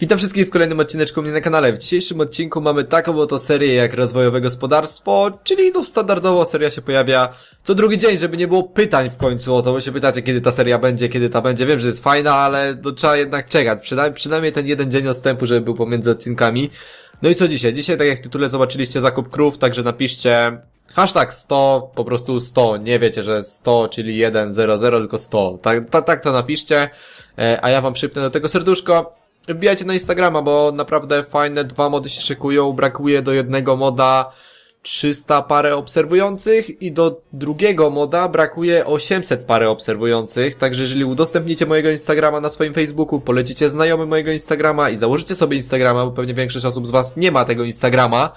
Witam wszystkich w kolejnym odcineczku mnie na kanale. W dzisiejszym odcinku mamy taką oto serię jak rozwojowe gospodarstwo, czyli no standardowo seria się pojawia co drugi dzień, żeby nie było pytań w końcu o to, bo się pytacie kiedy ta seria będzie, kiedy ta będzie. Wiem, że jest fajna, ale no, trzeba jednak czekać. Przynajmniej, przynajmniej ten jeden dzień odstępu, żeby był pomiędzy odcinkami. No i co dzisiaj? Dzisiaj, tak jak w tytule zobaczyliście zakup krów, także napiszcie hashtag 100, po prostu 100. Nie wiecie, że 100, czyli 1, 0, 0, tylko 100. Tak, tak, tak to napiszcie, e, a ja wam przypnę do tego serduszko. Wbijajcie na Instagrama, bo naprawdę fajne dwa mody się szykują. Brakuje do jednego moda 300 parę obserwujących i do drugiego moda brakuje 800 parę obserwujących. Także jeżeli udostępnicie mojego Instagrama na swoim Facebooku, polecicie znajomym mojego Instagrama i założycie sobie Instagrama, bo pewnie większość osób z was nie ma tego Instagrama,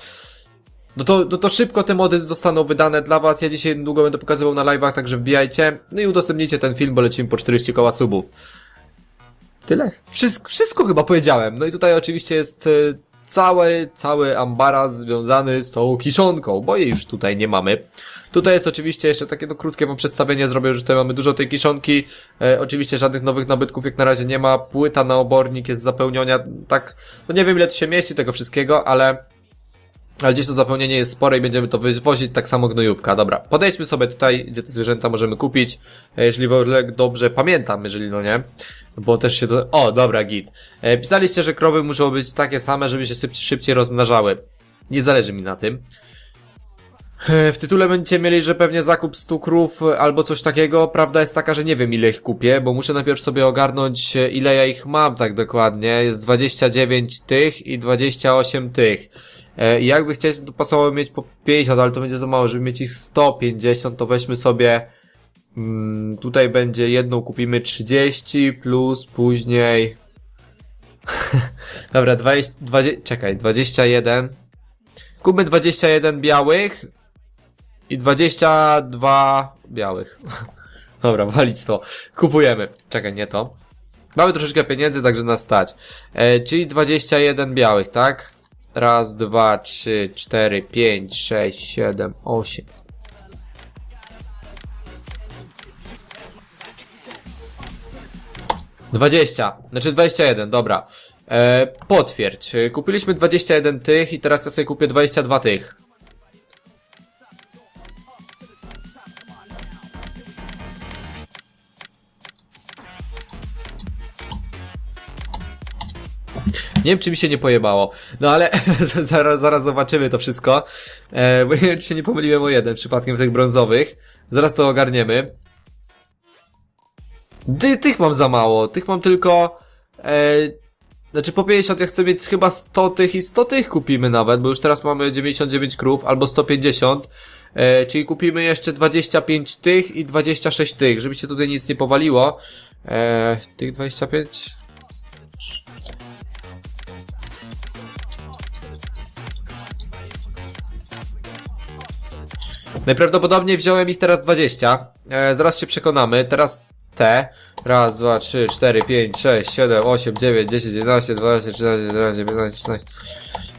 no to, no to szybko te mody zostaną wydane dla was. Ja dzisiaj niedługo będę pokazywał na live'ach, także wbijajcie. No i udostępnijcie ten film, bo lecimy po 40 koła subów. Tyle. Wszystko, wszystko chyba powiedziałem. No i tutaj oczywiście jest e, cały, cały ambaraz związany z tą kiszonką, bo jej już tutaj nie mamy. Tutaj jest oczywiście jeszcze takie no krótkie wam przedstawienie zrobię, że tutaj mamy dużo tej kiszonki. E, oczywiście żadnych nowych nabytków jak na razie nie ma. Płyta na obornik jest zapełniona, tak, no nie wiem ile tu się mieści tego wszystkiego, ale ale gdzieś to zapełnienie jest spore i będziemy to wywozić, tak samo gnojówka. Dobra, podejdźmy sobie tutaj, gdzie te zwierzęta możemy kupić, e, jeżeli w ogóle dobrze pamiętam, jeżeli no nie. Bo też się to... O, dobra, git. E, pisaliście, że krowy muszą być takie same, żeby się szybciej, szybciej rozmnażały. Nie zależy mi na tym. E, W tytule będziecie mieli, że pewnie zakup 100 krów albo coś takiego. Prawda jest taka, że nie wiem ile ich kupię, bo muszę najpierw sobie ogarnąć e, ile ja ich mam tak dokładnie. Jest 29 tych i 28 tych. E, I jakby chcieć, to pasowało mieć po 50, ale to będzie za mało, żeby mieć ich 150, to weźmy sobie mm, tutaj będzie jedną kupimy 30 plus później Dobra, 20, 20, czekaj, 21 Kupmy 21 białych i 22 białych. Dobra, walić to. Kupujemy. Czekaj, nie to. Mamy troszeczkę pieniędzy, także nas stać. E, czyli 21 białych, tak? Raz, dwa, trzy, cztery, pięć, sześć, siedem, osiem. Dwadzieścia, znaczy 21, dobra. E, potwierdź. Kupiliśmy 21 tych i teraz ja sobie kupię 22 tych. Nie wiem, czy mi się nie pojebało. No ale zaraz, zaraz zobaczymy to wszystko. E, bo nie wiem, czy się nie pomyliłem o jeden przypadkiem tych brązowych. Zaraz to ogarniemy. Ty, tych mam za mało. Tych mam tylko... E, znaczy po 50 ja chcę mieć chyba 100 tych i 100 tych kupimy nawet, bo już teraz mamy 99 krów albo 150. E, czyli kupimy jeszcze 25 tych i 26 tych, żeby się tutaj nic nie powaliło. E, tych 25... Najprawdopodobniej wziąłem ich teraz 20. E, zaraz się przekonamy. Teraz te. Raz, dwa, trzy, cztery, pięć, sześć, siedem, osiem, dziewięć, dziesięć, jedenaście, dwanaście, trzynaście, czternaście, piętnaście, szesnaście,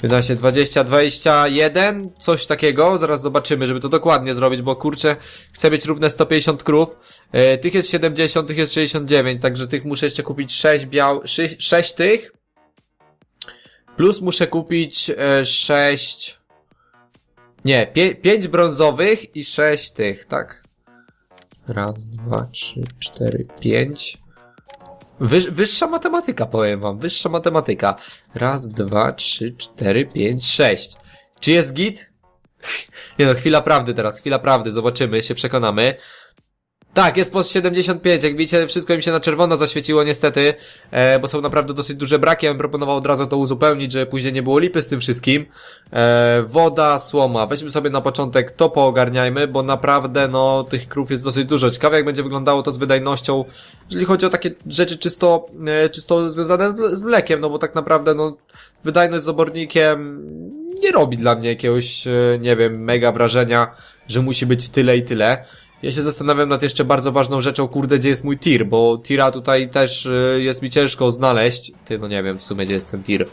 15, 20, 21, coś takiego. Zaraz zobaczymy, żeby to dokładnie zrobić, bo kurczę, chcę mieć równe 150 krów. E, tych jest 70, tych jest 69, także tych muszę jeszcze kupić 6 biał, 6, 6 tych. Plus muszę kupić e, 6... Nie, pie, pięć brązowych i sześć tych, tak? Raz, dwa, trzy, cztery, pięć. Wyż, wyższa matematyka, powiem wam, wyższa matematyka. Raz, dwa, trzy, cztery, pięć, sześć. Czy jest git? Nie no, chwila prawdy teraz, chwila prawdy, zobaczymy, się przekonamy. Tak, jest post 75, jak widzicie, wszystko im się na czerwono zaświeciło niestety, e, bo są naprawdę dosyć duże braki, ja bym proponował od razu to uzupełnić, żeby później nie było lipy z tym wszystkim. E, woda, słoma, weźmy sobie na początek to poogarniajmy, bo naprawdę, no, tych krów jest dosyć dużo. Ciekawe jak będzie wyglądało to z wydajnością, jeżeli chodzi o takie rzeczy czysto, e, czysto związane z, z mlekiem, no bo tak naprawdę, no, wydajność z obornikiem nie robi dla mnie jakiegoś, e, nie wiem, mega wrażenia, że musi być tyle i tyle. Ja się zastanawiam nad jeszcze bardzo ważną rzeczą, kurde, gdzie jest mój tir, bo tira tutaj też y, jest mi ciężko znaleźć. Ty, no nie wiem w sumie, gdzie jest ten tir.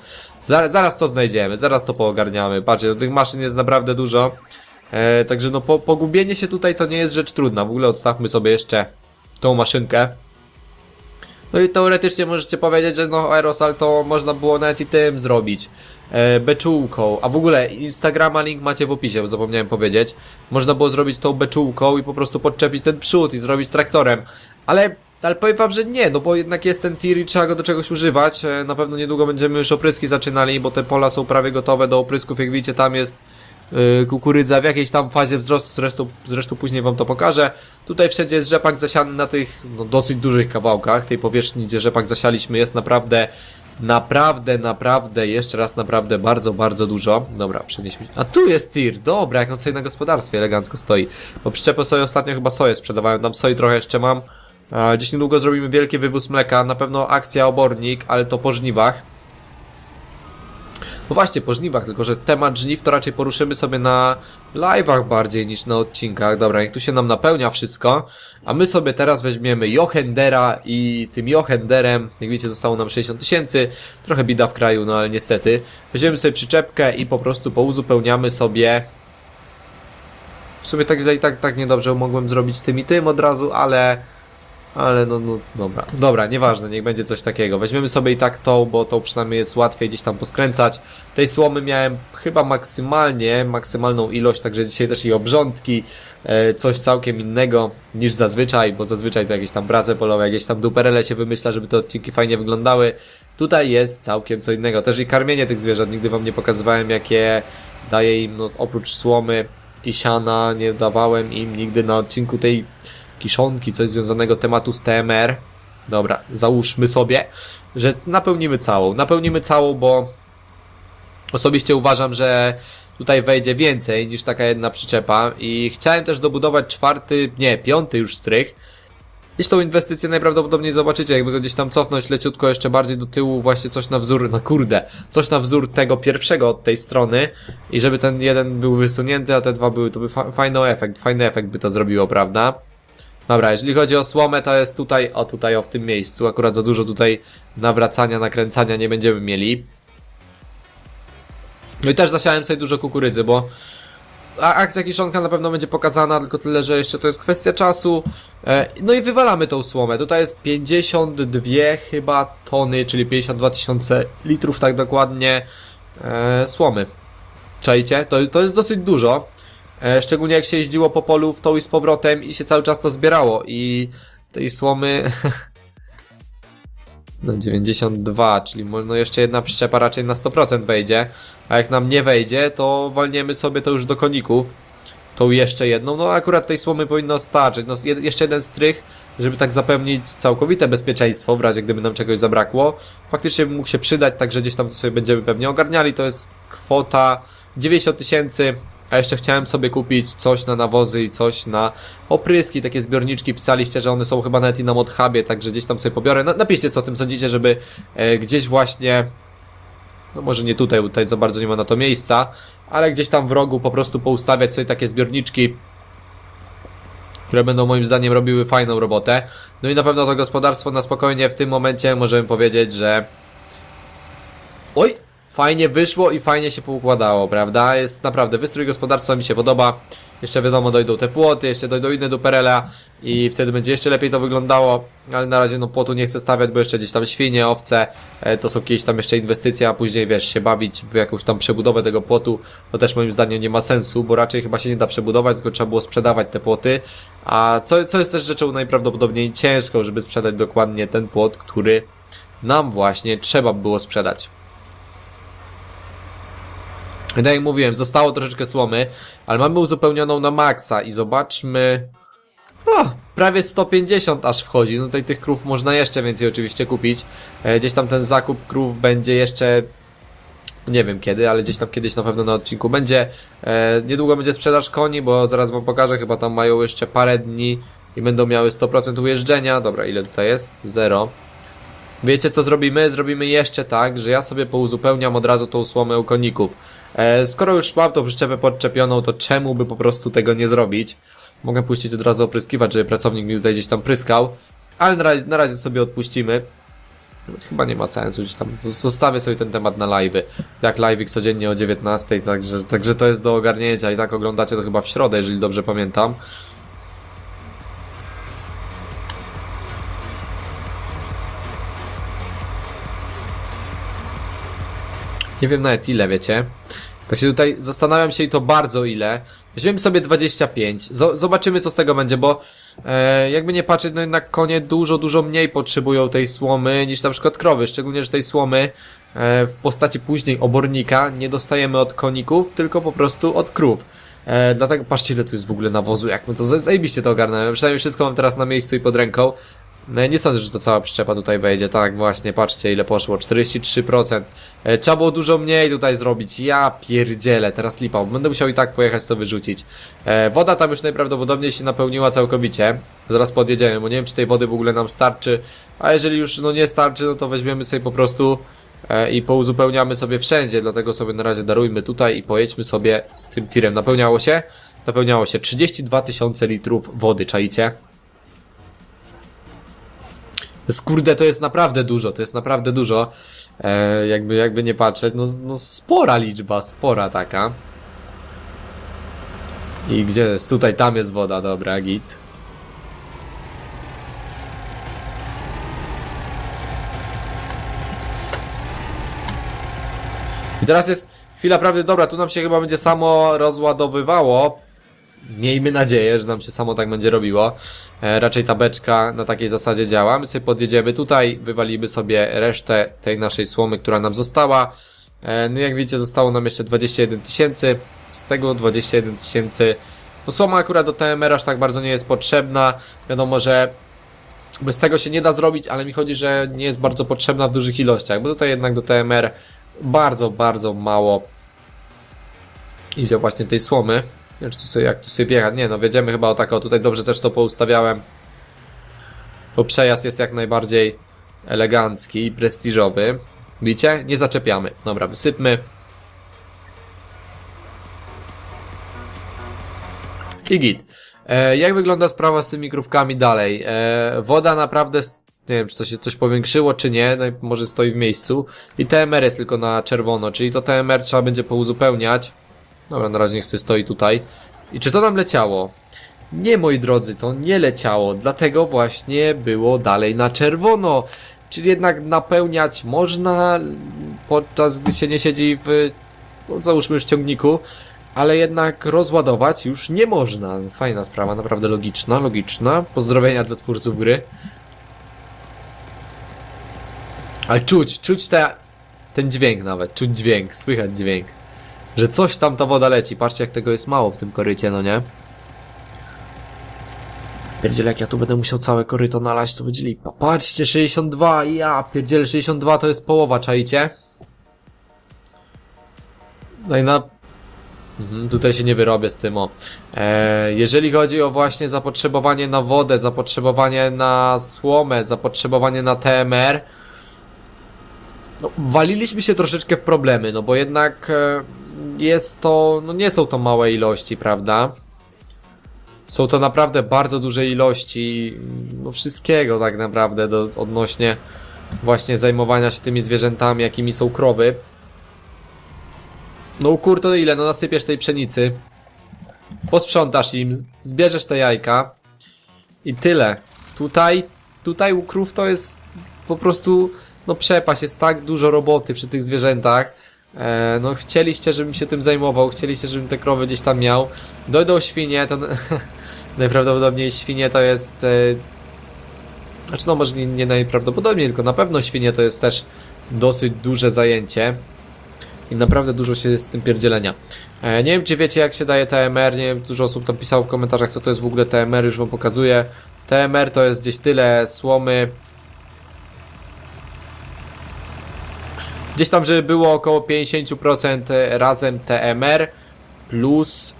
Zaraz, zaraz to znajdziemy, zaraz to poogarniamy. Patrzcie, no tych maszyn jest naprawdę dużo. E, także no po, pogubienie się tutaj to nie jest rzecz trudna. W ogóle odstawmy sobie jeszcze tą maszynkę. No i teoretycznie możecie powiedzieć, że no aerosol to można było nawet i tym zrobić. E, beczułką, a w ogóle Instagrama link macie w opisie, zapomniałem powiedzieć. Można było zrobić tą beczułką i po prostu podczepić ten przód i zrobić traktorem. Ale, ale powiem wam, że nie, no bo jednak jest ten tir i trzeba go do czegoś używać. E, na pewno niedługo będziemy już opryski zaczynali, bo te pola są prawie gotowe do oprysków. Jak widzicie, tam jest yy, kukurydza w jakiejś tam fazie wzrostu, zresztą, zresztą później wam to pokażę. Tutaj wszędzie jest rzepak zasiany na tych no, dosyć dużych kawałkach tej powierzchni, gdzie rzepak zasialiśmy jest naprawdę, naprawdę, naprawdę, jeszcze raz naprawdę bardzo, bardzo dużo. Dobra, przenieśmy się. A tu jest tir, dobra, jak on sobie na gospodarstwie elegancko stoi. Bo przyczepę sobie ostatnio chyba soję sprzedawałem, tam soi trochę jeszcze mam. Dziś niedługo zrobimy wielki wywóz mleka, na pewno akcja obornik, ale to po żniwach. No właśnie, po żniwach, tylko że temat żniw to raczej poruszymy sobie na live'ach bardziej niż na odcinkach. Dobra, niech tu się nam napełnia wszystko, a my sobie teraz weźmiemy Johendera i tym Johenderem, jak widzicie, zostało nam 60 tysięcy, trochę bida w kraju, no ale niestety. Weźmiemy sobie przyczepkę i po prostu pouzupełniamy sobie... W sumie tak źle i tak, tak niedobrze mogłem zrobić tym i tym od razu, ale... Ale no, no, dobra. Dobra, nieważne, niech będzie coś takiego. Weźmiemy sobie i tak tą, bo tą przynajmniej jest łatwiej gdzieś tam poskręcać. Tej słomy miałem chyba maksymalnie, maksymalną ilość, także dzisiaj też i obrządki, e, coś całkiem innego niż zazwyczaj, bo zazwyczaj to jakieś tam brace polowe, jakieś tam duperele się wymyśla, żeby te odcinki fajnie wyglądały. Tutaj jest całkiem co innego. Też i karmienie tych zwierząt, nigdy wam nie pokazywałem, jakie daje im, no, oprócz słomy i siana, nie dawałem im nigdy na odcinku tej kiszonki, coś związanego tematu z TMR. Dobra, załóżmy sobie, że napełnimy całą. Napełnimy całą, bo osobiście uważam, że tutaj wejdzie więcej niż taka jedna przyczepa i chciałem też dobudować czwarty, nie, piąty już strych. Iż tą inwestycję najprawdopodobniej zobaczycie, jakby go gdzieś tam cofnąć leciutko jeszcze bardziej do tyłu, właśnie coś na wzór, no kurde, coś na wzór tego pierwszego od tej strony i żeby ten jeden był wysunięty, a te dwa były, to by fa fajny efekt, fajny efekt by to zrobiło, prawda? Dobra, jeżeli chodzi o słomę, to jest tutaj, o tutaj, o w tym miejscu. Akurat za dużo tutaj nawracania, nakręcania nie będziemy mieli. No i też zasiałem sobie dużo kukurydzy, bo akcja kiszonka na pewno będzie pokazana, tylko tyle, że jeszcze to jest kwestia czasu. E, no i wywalamy tą słomę. Tutaj jest 52 chyba tony, czyli 52 tysiące litrów tak dokładnie e, słomy. Czajcie? To, to jest dosyć dużo. E, szczególnie jak się jeździło po polu w tą i z powrotem i się cały czas to zbierało. I tej słomy na 92, czyli no jeszcze jedna przyczepa raczej na 100% wejdzie, a jak nam nie wejdzie, to walniemy sobie to już do koników, tą jeszcze jedną, no akurat tej słomy powinno starczyć, no jed- jeszcze jeden strych, żeby tak zapewnić całkowite bezpieczeństwo w razie gdyby nam czegoś zabrakło, faktycznie mógł się przydać, także gdzieś tam to sobie będziemy pewnie ogarniali, to jest kwota 90 tysięcy, a jeszcze chciałem sobie kupić coś na nawozy i coś na opryski, takie zbiorniczki. Pisaliście, że one są chyba nawet i na Modhubie, także gdzieś tam sobie pobiorę. Na, napiszcie, co o tym sądzicie, żeby e, gdzieś właśnie, no może nie tutaj, bo tutaj za bardzo nie ma na to miejsca, ale gdzieś tam w rogu po prostu poustawiać sobie takie zbiorniczki, które będą moim zdaniem robiły fajną robotę. No i na pewno to gospodarstwo na spokojnie w tym momencie możemy powiedzieć, że Oj, fajnie wyszło i fajnie się poukładało, prawda? Jest naprawdę, wystrój gospodarstwa mi się podoba. Jeszcze wiadomo, dojdą te płoty, jeszcze dojdą inne duperele i wtedy będzie jeszcze lepiej to wyglądało, ale na razie no płotu nie chcę stawiać, bo jeszcze gdzieś tam świnie, owce, e, to są jakieś tam jeszcze inwestycje, a później wiesz, się bawić w jakąś tam przebudowę tego płotu, to też moim zdaniem nie ma sensu, bo raczej chyba się nie da przebudować, tylko trzeba było sprzedawać te płoty, a co, co jest też rzeczą najprawdopodobniej ciężką, żeby sprzedać dokładnie ten płot, który nam właśnie trzeba było sprzedać. Tak jak mówiłem, zostało troszeczkę słomy, ale mamy uzupełnioną na maksa i zobaczmy... O, prawie 150 aż wchodzi, no tutaj tych krów można jeszcze więcej oczywiście kupić. E, gdzieś tam ten zakup krów będzie jeszcze... Nie wiem kiedy, ale gdzieś tam kiedyś na pewno na odcinku będzie. E, niedługo będzie sprzedaż koni, bo zaraz wam pokażę, chyba tam mają jeszcze parę dni i będą miały 100% ujeżdżenia. Dobra, ile tutaj jest? Zero. Wiecie co zrobimy? Zrobimy jeszcze tak, że ja sobie pouzupełniam od razu tą słomę u koników. E, skoro już mam tą przyczepę podczepioną, to czemu by po prostu tego nie zrobić? Mogę puścić od razu opryskiwać, żeby pracownik mi tutaj gdzieś tam pryskał, ale na razie, na razie sobie odpuścimy. Chyba nie ma sensu, gdzieś tam zostawię sobie ten temat na live'y. Jak live'ik codziennie o 19, także, także to jest do ogarnięcia i tak oglądacie to chyba w środę, jeżeli dobrze pamiętam. Nie wiem nawet ile, wiecie. Tak się tutaj zastanawiam się i to bardzo ile. Weźmiemy sobie 25. Z zobaczymy co z tego będzie, bo e, jakby nie patrzeć, no jednak konie dużo, dużo mniej potrzebują tej słomy niż na przykład krowy. Szczególnie, że tej słomy e, w postaci później obornika nie dostajemy od koników, tylko po prostu od krów. E, dlatego patrzcie ile tu jest w ogóle nawozu, jak my to za- zajebiście to ogarnąłem. Przynajmniej wszystko mam teraz na miejscu i pod ręką. No, nie sądzę, że to cała przyczepa tutaj wejdzie. Tak, właśnie, patrzcie ile poszło. 43%. E, trzeba było dużo mniej tutaj zrobić. Ja pierdzielę, teraz lipa. Będę musiał i tak pojechać to wyrzucić. E, woda tam już najprawdopodobniej się napełniła całkowicie. Zaraz podjedziemy, bo nie wiem, czy tej wody w ogóle nam starczy. A jeżeli już no nie starczy, no to weźmiemy sobie po prostu e, i pouzupełniamy sobie wszędzie. Dlatego sobie na razie darujmy tutaj i pojedźmy sobie z tym tirem. Napełniało się? Napełniało się 32 tysiące litrów wody, czaicie? Skurde, to jest naprawdę dużo, to jest naprawdę dużo. E, jakby, jakby nie patrzeć, no, no spora liczba, spora taka. I gdzie jest? Tutaj, tam jest woda, dobra, git. I teraz jest chwila prawdy, dobra, tu nam się chyba będzie samo rozładowywało. Miejmy nadzieję, że nam się samo tak będzie robiło. E, raczej ta beczka na takiej zasadzie działa. My sobie podjedziemy tutaj, wywalimy sobie resztę tej naszej słomy, która nam została. E, no jak widzicie, zostało nam jeszcze 21 tysięcy. Z tego 21 tysięcy. No słoma akurat do TMR aż tak bardzo nie jest potrzebna. Wiadomo, że bez tego się nie da zrobić, ale mi chodzi, że nie jest bardzo potrzebna w dużych ilościach, bo tutaj jednak do TMR bardzo, bardzo mało idzie właśnie tej słomy. Nie wiem, czy tu sobie, jak tu sobie. Nie, no wiedziemy chyba o tak, o tutaj dobrze też to poustawiałem. Bo przejazd jest jak najbardziej elegancki i prestiżowy. Widzicie? Nie zaczepiamy. Dobra, wysypmy. I git. E, jak wygląda sprawa z tymi krówkami dalej? E, woda naprawdę, nie wiem, czy to się coś powiększyło, czy nie, może stoi w miejscu. I TMR jest tylko na czerwono, czyli to TMR trzeba będzie pouzupełniać. Dobra, na razie niech sobie stoi tutaj. I czy to nam leciało? Nie, moi drodzy, to nie leciało, dlatego właśnie było dalej na czerwono. Czyli jednak napełniać można, podczas gdy się nie siedzi w, no załóżmy już ciągniku, ale jednak rozładować już nie można. Fajna sprawa, naprawdę logiczna, logiczna. Pozdrowienia dla twórców gry. Ale czuć, czuć te, ten dźwięk nawet, czuć dźwięk, słychać dźwięk. Że coś tam ta woda leci. Patrzcie jak tego jest mało w tym korycie, no nie? Pierdziele, jak ja tu będę musiał całe koryto nalać, to będzie lipa. Patrzcie, 62, ja pierdziele, 62 to jest połowa, czaicie? No i na... Mhm, tutaj się nie wyrobię z tym, o. E, jeżeli chodzi o właśnie zapotrzebowanie na wodę, zapotrzebowanie na słomę, zapotrzebowanie na TMR, no, waliliśmy się troszeczkę w problemy, no bo jednak e, jest to, no nie są to małe ilości, prawda? Są to naprawdę bardzo duże ilości, no wszystkiego tak naprawdę do, odnośnie właśnie zajmowania się tymi zwierzętami, jakimi są krowy. No kur to ile? No nasypiesz tej pszenicy, posprzątasz im, zbierzesz te jajka i tyle. Tutaj, tutaj u krów to jest po prostu, no przepaść, jest tak dużo roboty przy tych zwierzętach. E, no chcieliście, żebym się tym zajmował, chcieliście, żebym te krowy gdzieś tam miał. Dojdą świnie, to najprawdopodobniej świnie to jest... E, znaczy no może nie, nie najprawdopodobniej, tylko na pewno świnie to jest też dosyć duże zajęcie. I naprawdę dużo się z tym pierdzielenia. E, nie wiem, czy wiecie, jak się daje TMR. Nie wiem, dużo osób tam pisało w komentarzach, co to jest w ogóle TMR. Już wam pokazuję. TMR to jest gdzieś tyle słomy. Gdzieś tam, żeby było około 50% razem TMR plus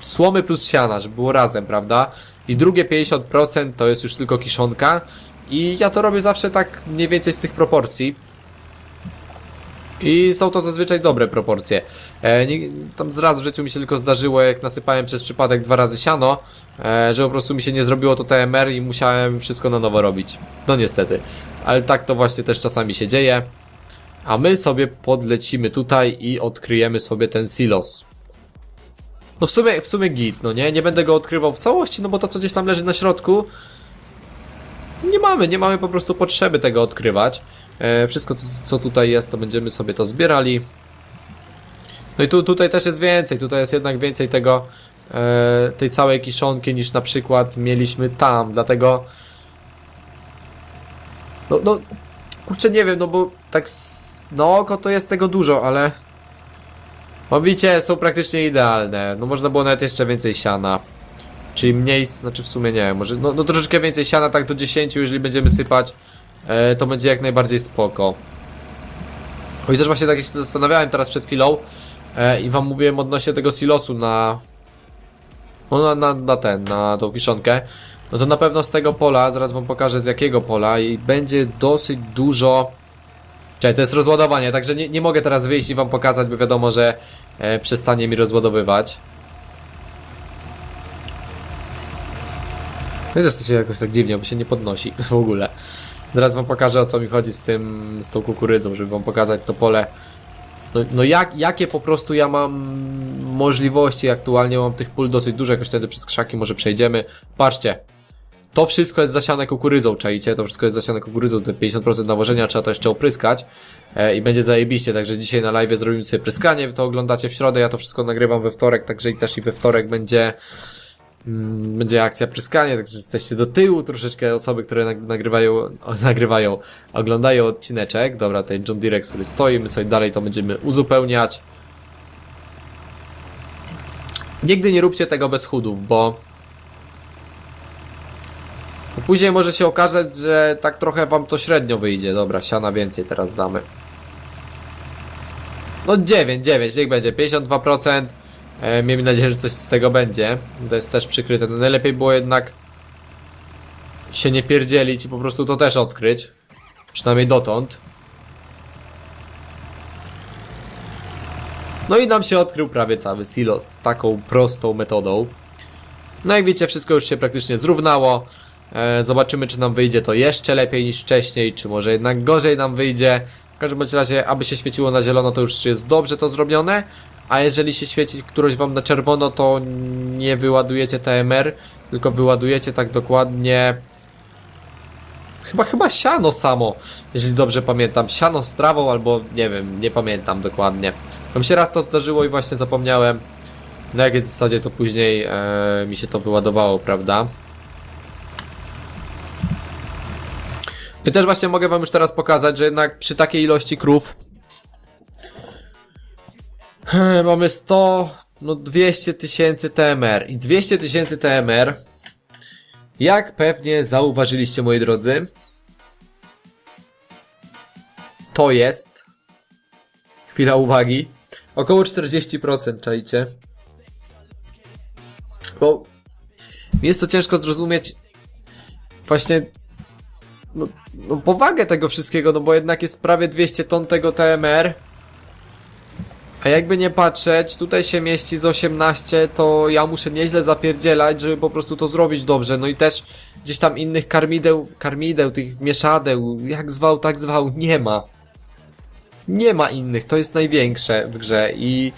słomy plus siana, żeby było razem, prawda? I drugie 50% to jest już tylko kiszonka. I ja to robię zawsze tak mniej więcej z tych proporcji. I są to zazwyczaj dobre proporcje. E, nie, tam z raz w życiu mi się tylko zdarzyło, jak nasypałem przez przypadek dwa razy siano, e, że po prostu mi się nie zrobiło to TMR i musiałem wszystko na nowo robić. No niestety. Ale tak to właśnie też czasami się dzieje. A my sobie podlecimy tutaj i odkryjemy sobie ten silos. No w sumie, w sumie git, no nie? Nie będę go odkrywał w całości, no bo to co gdzieś tam leży na środku, nie mamy, nie mamy po prostu potrzeby tego odkrywać. E, wszystko, to, co tutaj jest, to będziemy sobie to zbierali. No i tu, tutaj też jest więcej, tutaj jest jednak więcej tego, e, tej całej kiszonki niż na przykład mieliśmy tam, dlatego no, no, kurczę nie wiem, no bo tak na oko to jest tego dużo, ale no widzicie, są praktycznie idealne, no można było nawet jeszcze więcej siana. Czyli mniej, znaczy w sumie nie, może no, no troszeczkę więcej siana, tak do 10, jeżeli będziemy sypać, e, to będzie jak najbardziej spoko. O i też właśnie tak jak się zastanawiałem teraz przed chwilą e, i wam mówiłem odnośnie tego silosu na, no na, na, na ten, na tą kiszonkę, no to na pewno z tego pola, zaraz wam pokażę z jakiego pola i będzie dosyć dużo Czekaj, to jest rozładowanie, także nie, nie mogę teraz wyjść i wam pokazać, bo wiadomo, że e, przestanie mi rozładowywać. No też to się jakoś tak dziwnie, bo się nie podnosi w ogóle. Zaraz wam pokażę o co mi chodzi z tym, z tą kukurydzą, żeby wam pokazać to pole. No, no jak, jakie po prostu ja mam możliwości, aktualnie mam tych pól dosyć dużo, jakoś wtedy przez krzaki może przejdziemy. Patrzcie, to wszystko jest zasiane kukurydzą, czaicie? To wszystko jest zasiane kukurydzą, te 50% nawożenia trzeba to jeszcze opryskać e, i będzie zajebiście, także dzisiaj na live zrobimy sobie pryskanie, to oglądacie w środę, ja to wszystko nagrywam we wtorek, także i też i we wtorek będzie mm, będzie akcja pryskanie, także jesteście do tyłu troszeczkę osoby, które nag- nagrywają, nagrywają, oglądają odcineczek, dobra, tutaj John Direk sobie stoi, my sobie dalej to będziemy uzupełniać. Nigdy nie róbcie tego bez chudów, bo Później może się okazać, że tak trochę wam to średnio wyjdzie. Dobra, siana więcej teraz damy. No 9, 9, niech będzie. 52%. E, miejmy nadzieję, że coś z tego będzie. To jest też przykryte. No najlepiej było jednak się nie pierdzielić i po prostu to też odkryć. Przynajmniej dotąd. No i nam się odkrył prawie cały silos taką prostą metodą. No jak wiecie, wszystko już się praktycznie zrównało. E, zobaczymy, czy nam wyjdzie to jeszcze lepiej niż wcześniej, czy może jednak gorzej nam wyjdzie. W każdym bądź razie, aby się świeciło na zielono, to już jest dobrze to zrobione. A jeżeli się świeci któroś wam na czerwono, to nie wyładujecie TMR, tylko wyładujecie tak dokładnie. Chyba, chyba siano samo, jeżeli dobrze pamiętam. Siano z trawą, albo nie wiem, nie pamiętam dokładnie. To mi się raz to zdarzyło i właśnie zapomniałem. Na jakiej zasadzie to później e, mi się to wyładowało, prawda? I też właśnie mogę wam już teraz pokazać, że jednak przy takiej ilości krów e, mamy 100, no 200 tysięcy TMR i 200 tysięcy TMR jak pewnie zauważyliście moi drodzy to jest chwila uwagi około 40% czajcie. Bo jest to ciężko zrozumieć właśnie no, no powagę tego wszystkiego, no bo jednak jest prawie 200 ton tego TMR. A jakby nie patrzeć, tutaj się mieści z 18, to ja muszę nieźle zapierdzielać, żeby po prostu to zrobić dobrze. No i też gdzieś tam innych karmideł, karmideł, tych mieszadeł, jak zwał, tak zwał, nie ma. Nie ma innych, to jest największe w grze i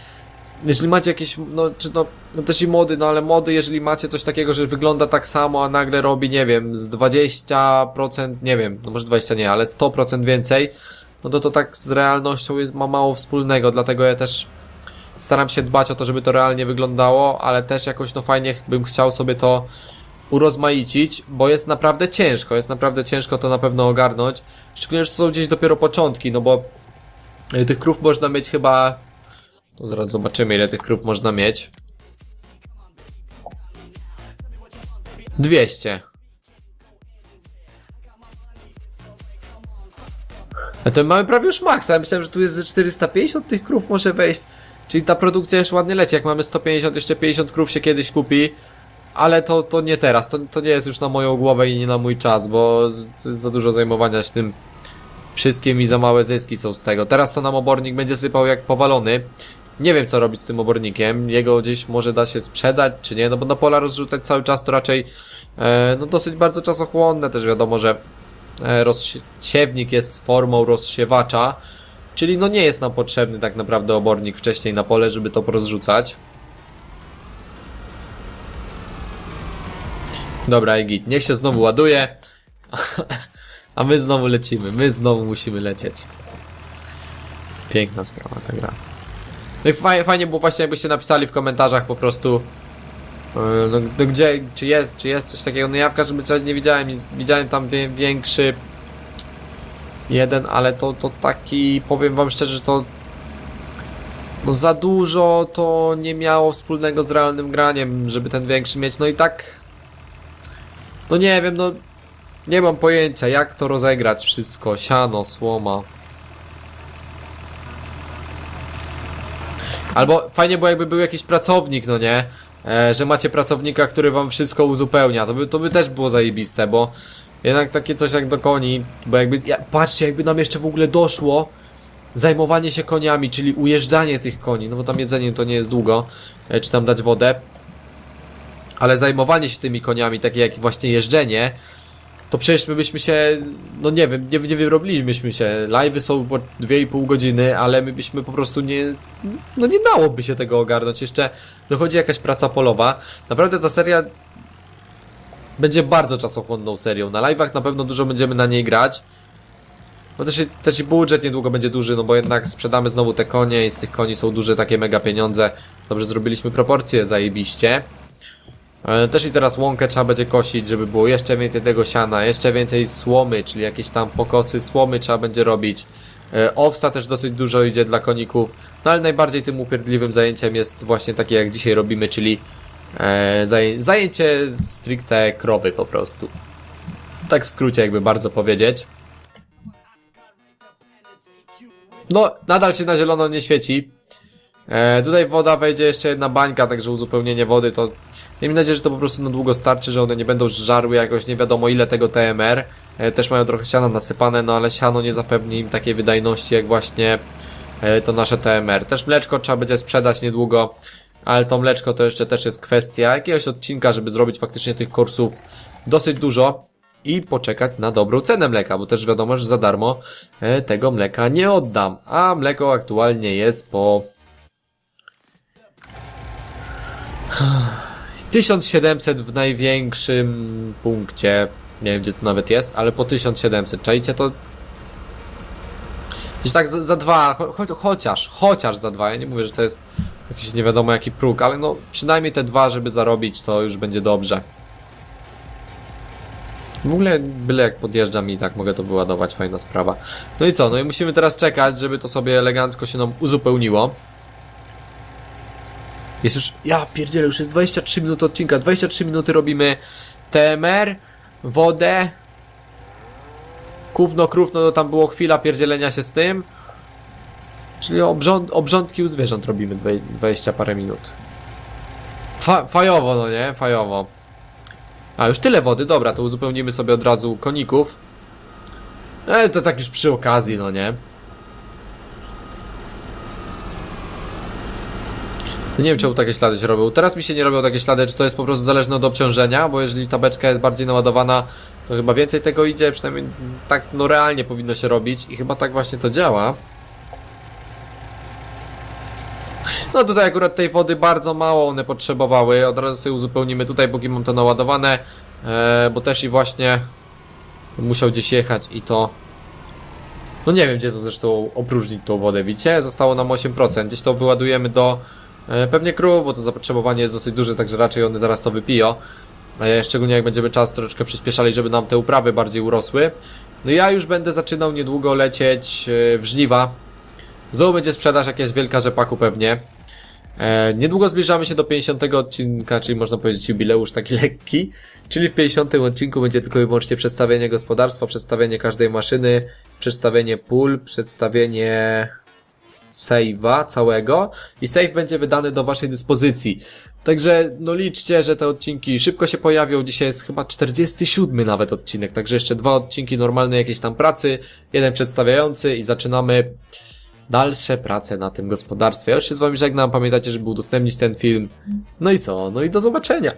jeżeli macie jakieś, no, czy no, no też i mody, no ale mody, jeżeli macie coś takiego, że wygląda tak samo, a nagle robi, nie wiem, z 20%, nie wiem, no może 20 nie, ale 100% więcej, no to to tak z realnością jest, ma mało wspólnego, dlatego ja też staram się dbać o to, żeby to realnie wyglądało, ale też jakoś, no fajnie bym chciał sobie to urozmaicić, bo jest naprawdę ciężko, jest naprawdę ciężko to na pewno ogarnąć, szczególnie, że są gdzieś dopiero początki, no bo y, tych krów można mieć chyba to zaraz zobaczymy, ile tych krów można mieć. 200. A to mamy prawie już maksa. Ja myślałem, że tu jest ze 450 tych krów może wejść. Czyli ta produkcja już ładnie leci. Jak mamy 150, jeszcze 50 krów się kiedyś kupi. Ale to, to nie teraz. To, to nie jest już na moją głowę i nie na mój czas, bo to jest za dużo zajmowania się tym wszystkim i za małe zyski są z tego. Teraz to nam obornik będzie sypał jak powalony. Nie wiem co robić z tym obornikiem. Jego gdzieś może da się sprzedać, czy nie, no bo na pola rozrzucać cały czas to raczej e, no dosyć bardzo czasochłonne. Też wiadomo, że e, rozsiewnik jest formą rozsiewacza, czyli no nie jest nam potrzebny tak naprawdę obornik wcześniej na pole, żeby to porozrzucać. Dobra, i git. Niech się znowu ładuje. A my znowu lecimy. My znowu musimy lecieć. Piękna sprawa ta gra. No i fajnie, fajnie było właśnie jakbyście napisali w komentarzach po prostu e, no, no gdzie, czy jest, czy jest coś takiego, no ja w każdym razie nie widziałem widziałem tam wie, większy jeden, ale to, to taki, powiem wam szczerze, że to no za dużo to nie miało wspólnego z realnym graniem, żeby ten większy mieć, no i tak no nie wiem, no nie mam pojęcia jak to rozegrać wszystko, siano, słoma Albo fajnie, bo jakby był jakiś pracownik, no nie? E, że macie pracownika, który wam wszystko uzupełnia. To by, to by też było zajebiste, bo jednak takie coś jak do koni, bo jakby, ja, patrzcie, jakby nam jeszcze w ogóle doszło zajmowanie się koniami, czyli ujeżdżanie tych koni, no bo tam jedzenie to nie jest długo, e, czy tam dać wodę, ale zajmowanie się tymi koniami, takie jak właśnie jeżdżenie, to przecież my byśmy się, no nie wiem, nie, nie wyrobiliśmy się. Live'y są po 2,5 godziny, ale my byśmy po prostu nie, no nie dałoby się tego ogarnąć. Jeszcze dochodzi jakaś praca polowa. Naprawdę ta seria będzie bardzo czasochłonną serią. Na live'ach na pewno dużo będziemy na niej grać. No też, też i budżet niedługo będzie duży, no bo jednak sprzedamy znowu te konie i z tych koni są duże takie mega pieniądze. Dobrze zrobiliśmy proporcje, zajebiście. E, Też i teraz łąkę trzeba będzie kosić, żeby było jeszcze więcej tego siana, jeszcze więcej słomy, czyli jakieś tam pokosy słomy trzeba będzie robić. E, Owsa też dosyć dużo idzie dla koników, no ale najbardziej tym upierdliwym zajęciem jest właśnie takie jak dzisiaj robimy, czyli e, zaję zajęcie stricte krowy po prostu. Tak w skrócie jakby bardzo powiedzieć. No, nadal się na zielono nie świeci. E, tutaj woda wejdzie jeszcze jedna bańka, także uzupełnienie wody to... Miejmy nadzieję, że to po prostu na długo starczy, że one nie będą żarły jakoś nie wiadomo ile tego TMR. E, też mają trochę siana nasypane, no ale siano nie zapewni im takiej wydajności jak właśnie e, to nasze TMR. Też mleczko trzeba będzie sprzedać niedługo, ale to mleczko to jeszcze też jest kwestia jakiegoś odcinka, żeby zrobić faktycznie tych kursów dosyć dużo i poczekać na dobrą cenę mleka, bo też wiadomo, że za darmo e, tego mleka nie oddam. A mleko aktualnie jest po 1700 w największym punkcie. Nie wiem gdzie to nawet jest, ale po 1700. Czajcie to. Gdzieś tak za, za dwa, cho, cho, chociaż, chociaż za dwa. Ja nie mówię, że to jest jakiś nie wiadomo jaki próg, ale no przynajmniej te dwa, żeby zarobić, to już będzie dobrze. W ogóle byle jak podjeżdżam i tak mogę to wyładować, fajna sprawa. No i co, no i musimy teraz czekać, żeby to sobie elegancko się nam uzupełniło. Jest już, ja pierdzielę, już jest 23 minuty odcinka, 23 minuty robimy TMR, wodę, kupno krów, no tam było chwila pierdzielenia się z tym. Czyli obrząd, obrządki u zwierząt robimy dwe- 20 parę minut. Fa, fajowo, no nie? Fajowo. A, już tyle wody, dobra, to uzupełnimy sobie od razu koników. E, to tak już przy okazji, no nie? Nie wiem, czemu takie ślady się robią. Teraz mi się nie robią takie ślady, czy to jest po prostu zależne od obciążenia, bo jeżeli ta beczka jest bardziej naładowana, to chyba więcej tego idzie, przynajmniej tak no realnie powinno się robić i chyba tak właśnie to działa. No tutaj akurat tej wody bardzo mało one potrzebowały, od razu sobie uzupełnimy tutaj, póki mam to naładowane, e, bo też i właśnie musiał gdzieś jechać i to... No nie wiem, gdzie to zresztą opróżnić tą wodę, widzicie? Zostało nam 8%, gdzieś to wyładujemy do pewnie krów, bo to zapotrzebowanie jest dosyć duże, także raczej one zaraz to wypiją. E, szczególnie jak będziemy czas troszeczkę przyspieszali, żeby nam te uprawy bardziej urosły. No ja już będę zaczynał niedługo lecieć e, w żniwa. Znowu będzie sprzedaż jakaś wielka rzepaku pewnie. E, niedługo zbliżamy się do 50 odcinka, czyli można powiedzieć jubileusz taki lekki. Czyli w 50 odcinku będzie tylko i wyłącznie przedstawienie gospodarstwa, przedstawienie każdej maszyny, przedstawienie pól, przedstawienie save'a całego i save będzie wydany do waszej dyspozycji. Także no liczcie, że te odcinki szybko się pojawią. Dzisiaj jest chyba 47 nawet odcinek, także jeszcze dwa odcinki normalne jakiejś tam pracy, jeden przedstawiający i zaczynamy dalsze prace na tym gospodarstwie. Ja już się z wami żegnam, pamiętajcie, żeby udostępnić ten film. No i co? No i do zobaczenia.